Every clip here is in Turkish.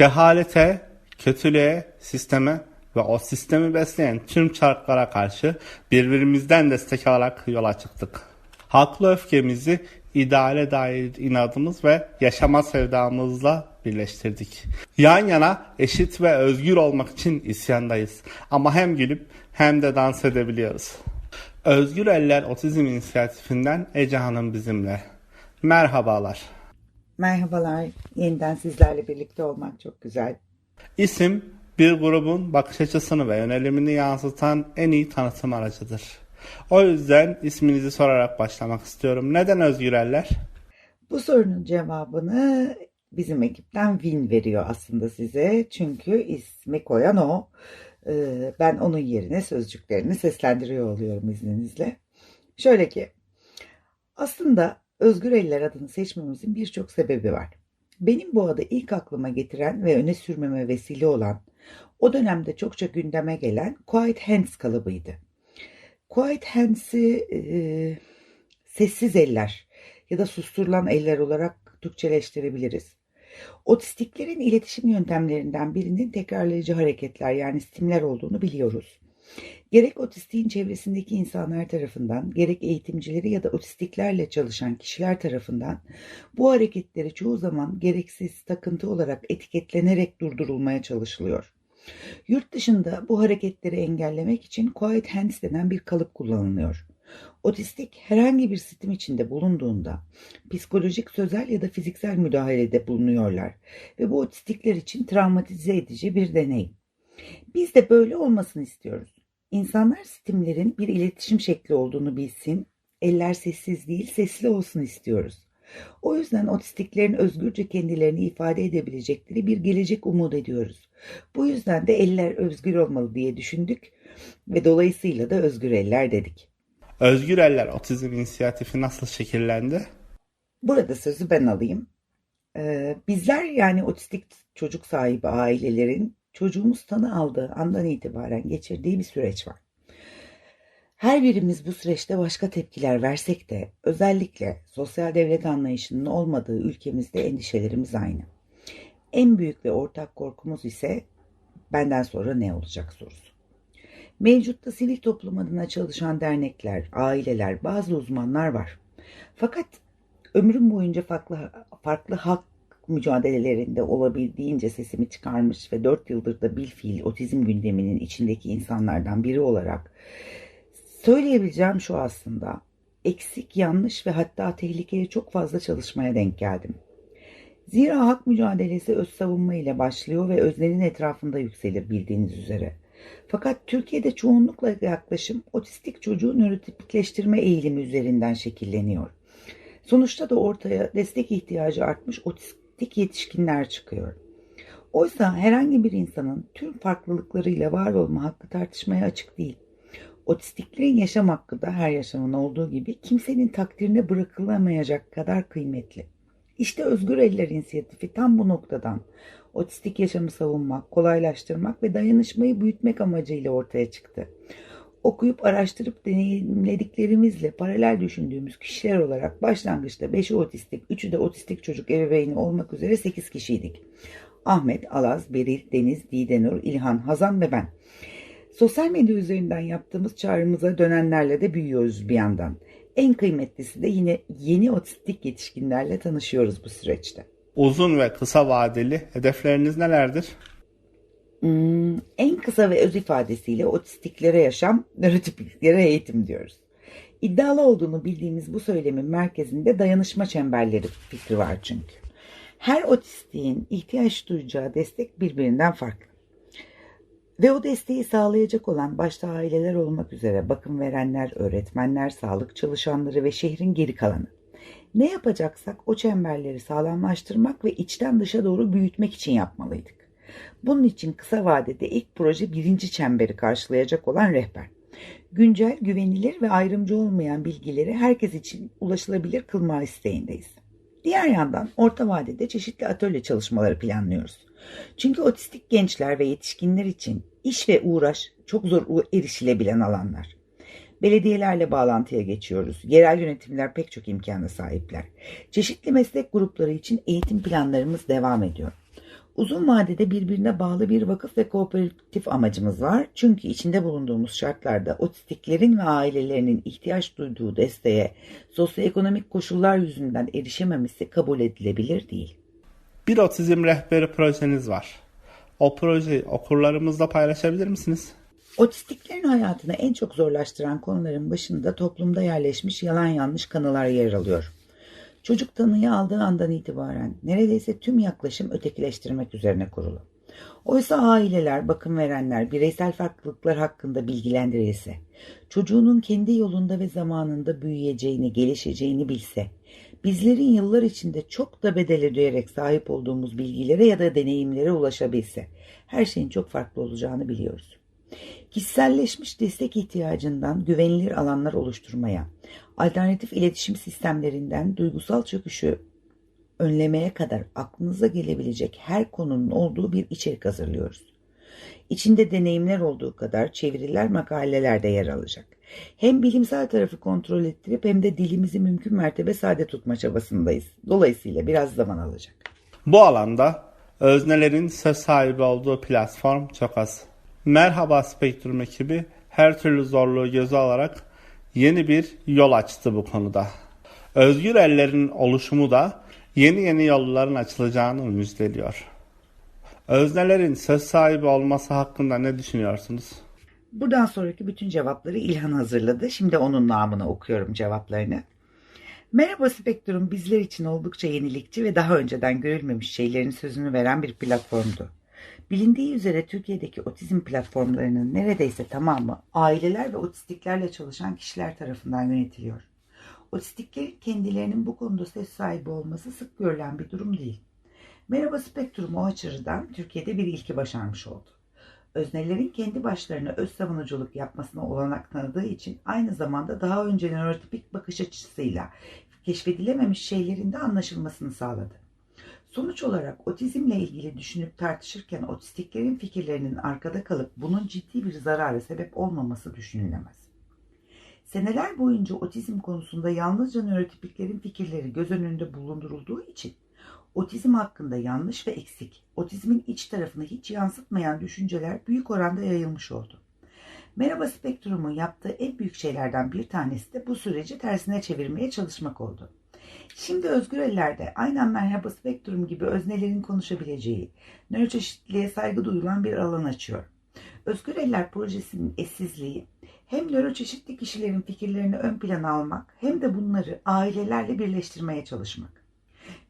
Cehalete, kötülüğe, sisteme ve o sistemi besleyen tüm çarklara karşı birbirimizden destek alarak yola çıktık. Haklı öfkemizi ideale dair inadımız ve yaşama sevdamızla birleştirdik. Yan yana eşit ve özgür olmak için isyandayız. Ama hem gülüp hem de dans edebiliyoruz. Özgür Eller Otizm İnisiyatifinden Ece Hanım bizimle. Merhabalar. Merhabalar. Yeniden sizlerle birlikte olmak çok güzel. İsim bir grubun bakış açısını ve yönelimini yansıtan en iyi tanıtım aracıdır. O yüzden isminizi sorarak başlamak istiyorum. Neden Özgür Eller? Bu sorunun cevabını bizim ekipten Win veriyor aslında size. Çünkü ismi koyan o. Ee, Ben onun yerine sözcüklerini seslendiriyor oluyorum izninizle. Şöyle ki, aslında Özgür Eller adını seçmemizin birçok sebebi var. Benim bu adı ilk aklıma getiren ve öne sürmeme vesile olan, o dönemde çokça gündeme gelen Quiet Hands kalıbıydı. Quiet Hands'i e, sessiz eller ya da susturulan eller olarak Türkçeleştirebiliriz. Otistiklerin iletişim yöntemlerinden birinin tekrarlayıcı hareketler yani stimler olduğunu biliyoruz. Gerek otistiğin çevresindeki insanlar tarafından, gerek eğitimcileri ya da otistiklerle çalışan kişiler tarafından bu hareketleri çoğu zaman gereksiz takıntı olarak etiketlenerek durdurulmaya çalışılıyor. Yurt dışında bu hareketleri engellemek için quiet hands denen bir kalıp kullanılıyor. Otistik herhangi bir sistem içinde bulunduğunda psikolojik, sözel ya da fiziksel müdahalede bulunuyorlar ve bu otistikler için travmatize edici bir deneyim. Biz de böyle olmasını istiyoruz. İnsanlar stimlerin bir iletişim şekli olduğunu bilsin, eller sessiz değil sesli olsun istiyoruz. O yüzden otistiklerin özgürce kendilerini ifade edebilecekleri bir gelecek umut ediyoruz. Bu yüzden de eller özgür olmalı diye düşündük ve dolayısıyla da özgür eller dedik. Özgür Eller Otizm İnisiyatifi nasıl şekillendi? Burada sözü ben alayım. Ee, bizler yani otistik çocuk sahibi ailelerin çocuğumuz tanı aldığı andan itibaren geçirdiği bir süreç var. Her birimiz bu süreçte başka tepkiler versek de özellikle sosyal devlet anlayışının olmadığı ülkemizde endişelerimiz aynı. En büyük ve ortak korkumuz ise benden sonra ne olacak sorusu. Mevcutta sivil toplum adına çalışan dernekler, aileler, bazı uzmanlar var. Fakat ömrüm boyunca farklı, farklı hak mücadelelerinde olabildiğince sesimi çıkarmış ve 4 yıldır da bilfiil otizm gündeminin içindeki insanlardan biri olarak söyleyebileceğim şu aslında. Eksik, yanlış ve hatta tehlikeye çok fazla çalışmaya denk geldim. Zira hak mücadelesi öz savunma ile başlıyor ve öznenin etrafında yükselir bildiğiniz üzere. Fakat Türkiye'de çoğunlukla yaklaşım otistik çocuğu nörotipikleştirme eğilimi üzerinden şekilleniyor. Sonuçta da ortaya destek ihtiyacı artmış otistik yetişkinler çıkıyor. Oysa herhangi bir insanın tüm farklılıklarıyla var olma hakkı tartışmaya açık değil. Otistiklerin yaşam hakkı da her yaşamın olduğu gibi kimsenin takdirine bırakılamayacak kadar kıymetli. İşte Özgür Eller İnisiyatifi tam bu noktadan otistik yaşamı savunmak, kolaylaştırmak ve dayanışmayı büyütmek amacıyla ortaya çıktı. Okuyup araştırıp deneyimlediklerimizle paralel düşündüğümüz kişiler olarak başlangıçta 5'i otistik, 3'ü de otistik çocuk ebeveyni olmak üzere 8 kişiydik. Ahmet, Alaz, Beril, Deniz, Didenur, İlhan, Hazan ve ben. Sosyal medya üzerinden yaptığımız çağrımıza dönenlerle de büyüyoruz bir yandan. En kıymetlisi de yine yeni otistik yetişkinlerle tanışıyoruz bu süreçte. Uzun ve kısa vadeli hedefleriniz nelerdir? Hmm, en kısa ve öz ifadesiyle otistiklere yaşam, nörotipiklere eğitim diyoruz. İddialı olduğunu bildiğimiz bu söylemin merkezinde dayanışma çemberleri fikri var çünkü. Her otistiğin ihtiyaç duyacağı destek birbirinden farklı. Ve o desteği sağlayacak olan başta aileler olmak üzere bakım verenler, öğretmenler, sağlık çalışanları ve şehrin geri kalanı. Ne yapacaksak o çemberleri sağlamlaştırmak ve içten dışa doğru büyütmek için yapmalıydık. Bunun için kısa vadede ilk proje birinci çemberi karşılayacak olan rehber. Güncel, güvenilir ve ayrımcı olmayan bilgileri herkes için ulaşılabilir kılma isteğindeyiz. Diğer yandan orta vadede çeşitli atölye çalışmaları planlıyoruz. Çünkü otistik gençler ve yetişkinler için iş ve uğraş çok zor erişilebilen alanlar. Belediyelerle bağlantıya geçiyoruz. Yerel yönetimler pek çok imkana sahipler. Çeşitli meslek grupları için eğitim planlarımız devam ediyor. Uzun vadede birbirine bağlı bir vakıf ve kooperatif amacımız var. Çünkü içinde bulunduğumuz şartlarda otistiklerin ve ailelerinin ihtiyaç duyduğu desteğe sosyoekonomik koşullar yüzünden erişememesi kabul edilebilir değil. Bir otizm rehberi projeniz var. O projeyi okurlarımızla paylaşabilir misiniz? Otistiklerin hayatını en çok zorlaştıran konuların başında toplumda yerleşmiş yalan yanlış kanılar yer alıyor. Çocuk tanıyı aldığı andan itibaren neredeyse tüm yaklaşım ötekileştirmek üzerine kurulu. Oysa aileler, bakım verenler bireysel farklılıklar hakkında bilgilendirilse, çocuğunun kendi yolunda ve zamanında büyüyeceğini, gelişeceğini bilse, bizlerin yıllar içinde çok da bedel ödeyerek sahip olduğumuz bilgilere ya da deneyimlere ulaşabilse, her şeyin çok farklı olacağını biliyoruz. Kişiselleşmiş destek ihtiyacından güvenilir alanlar oluşturmaya, alternatif iletişim sistemlerinden duygusal çöküşü önlemeye kadar aklınıza gelebilecek her konunun olduğu bir içerik hazırlıyoruz. İçinde deneyimler olduğu kadar çeviriler makaleler de yer alacak. Hem bilimsel tarafı kontrol ettirip hem de dilimizi mümkün mertebe sade tutma çabasındayız. Dolayısıyla biraz zaman alacak. Bu alanda öznelerin söz sahibi olduğu platform çok az. Merhaba Spektrum ekibi her türlü zorluğu göze alarak yeni bir yol açtı bu konuda. Özgür ellerin oluşumu da yeni yeni yolların açılacağını müjdeliyor. Öznelerin söz sahibi olması hakkında ne düşünüyorsunuz? Buradan sonraki bütün cevapları İlhan hazırladı. Şimdi onun namına okuyorum cevaplarını. Merhaba Spektrum bizler için oldukça yenilikçi ve daha önceden görülmemiş şeylerin sözünü veren bir platformdu. Bilindiği üzere Türkiye'deki otizm platformlarının neredeyse tamamı aileler ve otistiklerle çalışan kişiler tarafından yönetiliyor. Otistiklerin kendilerinin bu konuda söz sahibi olması sık görülen bir durum değil. Merhaba Spektrum o açıdan Türkiye'de bir ilki başarmış oldu. Öznelerin kendi başlarına öz savunuculuk yapmasına olanak tanıdığı için aynı zamanda daha önce nörotipik bakış açısıyla keşfedilememiş şeylerin de anlaşılmasını sağladı. Sonuç olarak otizmle ilgili düşünüp tartışırken otistiklerin fikirlerinin arkada kalıp bunun ciddi bir zarara sebep olmaması düşünülemez. Seneler boyunca otizm konusunda yalnızca nörotipiklerin fikirleri göz önünde bulundurulduğu için otizm hakkında yanlış ve eksik, otizmin iç tarafını hiç yansıtmayan düşünceler büyük oranda yayılmış oldu. Merhaba Spektrum'un yaptığı en büyük şeylerden bir tanesi de bu süreci tersine çevirmeye çalışmak oldu. Şimdi özgür ellerde aynen Merhaba Spektrum gibi öznelerin konuşabileceği, nöroçeşitliliğe saygı duyulan bir alan açıyor. Özgür Eller projesinin eşsizliği hem nöroçeşitli kişilerin fikirlerini ön plana almak hem de bunları ailelerle birleştirmeye çalışmak.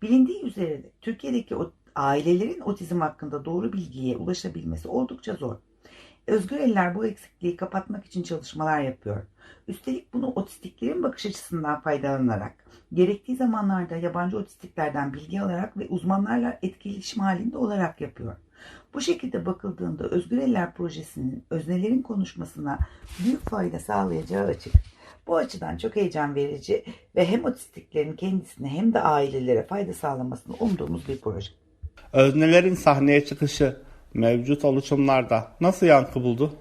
Bilindiği üzere Türkiye'deki ailelerin otizm hakkında doğru bilgiye ulaşabilmesi oldukça zor. Özgür Eller bu eksikliği kapatmak için çalışmalar yapıyor. Üstelik bunu otistiklerin bakış açısından faydalanarak, gerektiği zamanlarda yabancı otistiklerden bilgi alarak ve uzmanlarla etkileşim halinde olarak yapıyor. Bu şekilde bakıldığında Özgür Eller projesinin öznelerin konuşmasına büyük fayda sağlayacağı açık. Bu açıdan çok heyecan verici ve hem otistiklerin kendisine hem de ailelere fayda sağlamasını umduğumuz bir proje. Öznelerin sahneye çıkışı mevcut oluşumlarda nasıl yankı buldu?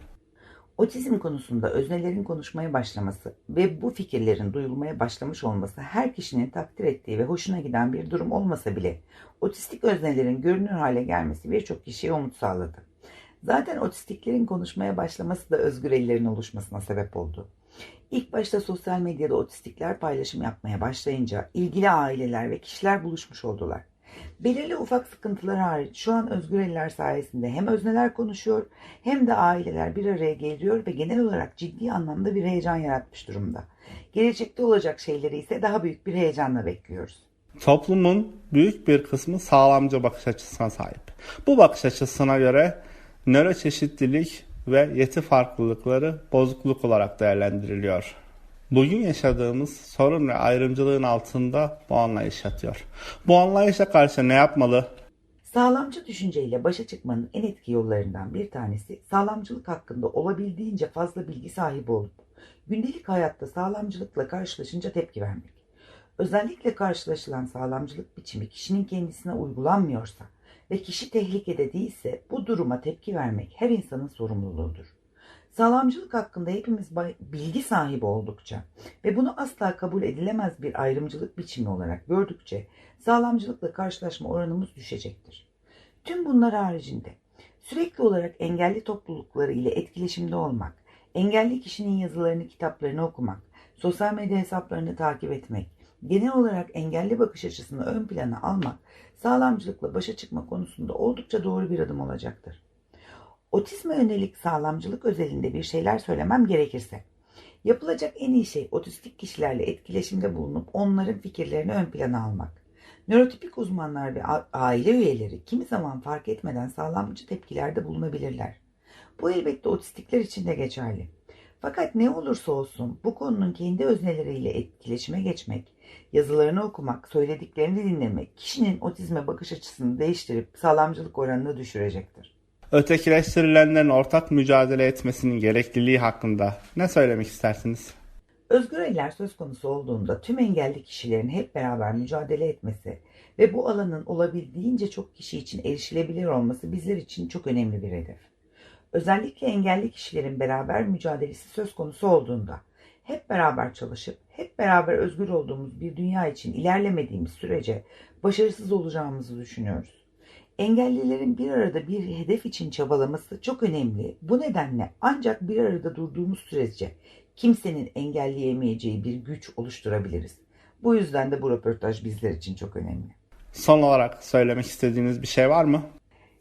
Otizm konusunda öznelerin konuşmaya başlaması ve bu fikirlerin duyulmaya başlamış olması her kişinin takdir ettiği ve hoşuna giden bir durum olmasa bile otistik öznelerin görünür hale gelmesi birçok kişiye umut sağladı. Zaten otistiklerin konuşmaya başlaması da özgür ellerin oluşmasına sebep oldu. İlk başta sosyal medyada otistikler paylaşım yapmaya başlayınca ilgili aileler ve kişiler buluşmuş oldular. Belirli ufak sıkıntılar hariç şu an özgür eller sayesinde hem özneler konuşuyor hem de aileler bir araya geliyor ve genel olarak ciddi anlamda bir heyecan yaratmış durumda. Gelecekte olacak şeyleri ise daha büyük bir heyecanla bekliyoruz. Toplumun büyük bir kısmı sağlamcı bakış açısına sahip. Bu bakış açısına göre nöroçeşitlilik ve yeti farklılıkları bozukluk olarak değerlendiriliyor. Bugün yaşadığımız sorun ve ayrımcılığın altında bu anlayış yatıyor. Bu anlayışa karşı ne yapmalı? Sağlamcı düşünceyle başa çıkmanın en etkili yollarından bir tanesi sağlamcılık hakkında olabildiğince fazla bilgi sahibi olup gündelik hayatta sağlamcılıkla karşılaşınca tepki vermek. Özellikle karşılaşılan sağlamcılık biçimi kişinin kendisine uygulanmıyorsa ve kişi tehlikede değilse bu duruma tepki vermek her insanın sorumluluğudur. Sağlamcılık hakkında hepimiz bilgi sahibi oldukça ve bunu asla kabul edilemez bir ayrımcılık biçimi olarak gördükçe sağlamcılıkla karşılaşma oranımız düşecektir. Tüm bunlar haricinde sürekli olarak engelli toplulukları ile etkileşimde olmak, engelli kişinin yazılarını, kitaplarını okumak, sosyal medya hesaplarını takip etmek, genel olarak engelli bakış açısını ön plana almak, sağlamcılıkla başa çıkma konusunda oldukça doğru bir adım olacaktır. Otizme yönelik sağlamcılık özelinde bir şeyler söylemem gerekirse, yapılacak en iyi şey otistik kişilerle etkileşimde bulunup onların fikirlerini ön plana almak. Nörotipik uzmanlar ve aile üyeleri kimi zaman fark etmeden sağlamcı tepkilerde bulunabilirler. Bu elbette otistikler için de geçerli. Fakat ne olursa olsun bu konunun kendi özneleriyle etkileşime geçmek, yazılarını okumak, söylediklerini dinlemek kişinin otizme bakış açısını değiştirip sağlamcılık oranını düşürecektir. Ötekileştirilenlerin ortak mücadele etmesinin gerekliliği hakkında ne söylemek istersiniz? Özgür eller söz konusu olduğunda tüm engelli kişilerin hep beraber mücadele etmesi ve bu alanın olabildiğince çok kişi için erişilebilir olması bizler için çok önemli bir hedef. Özellikle engelli kişilerin beraber mücadelesi söz konusu olduğunda hep beraber çalışıp hep beraber özgür olduğumuz bir dünya için ilerlemediğimiz sürece başarısız olacağımızı düşünüyoruz. Engellilerin bir arada bir hedef için çabalaması çok önemli. Bu nedenle ancak bir arada durduğumuz sürece kimsenin engelleyemeyeceği bir güç oluşturabiliriz. Bu yüzden de bu röportaj bizler için çok önemli. Son olarak söylemek istediğiniz bir şey var mı?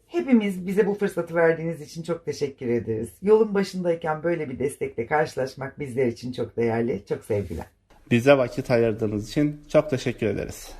Hepimiz bize bu fırsatı verdiğiniz için çok teşekkür ederiz. Yolun başındayken böyle bir destekle karşılaşmak bizler için çok değerli. Çok sevgiler. Bize vakit ayırdığınız için çok teşekkür ederiz.